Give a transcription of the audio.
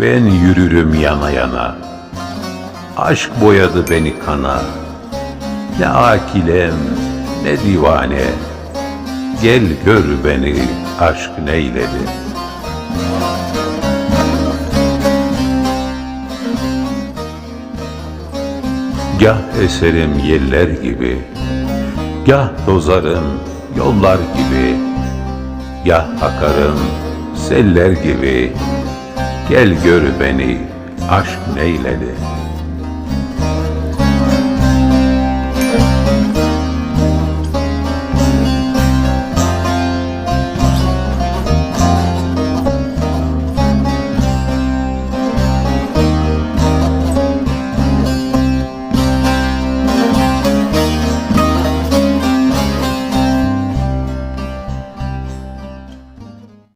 ben yürürüm yana yana. Aşk boyadı beni kana. Ne akilem, ne divane. Gel gör beni aşk neyledi. Gah eserim yeller gibi, Gah dozarım yollar gibi, Gah akarım seller gibi, Gel gör beni aşk neyledi.''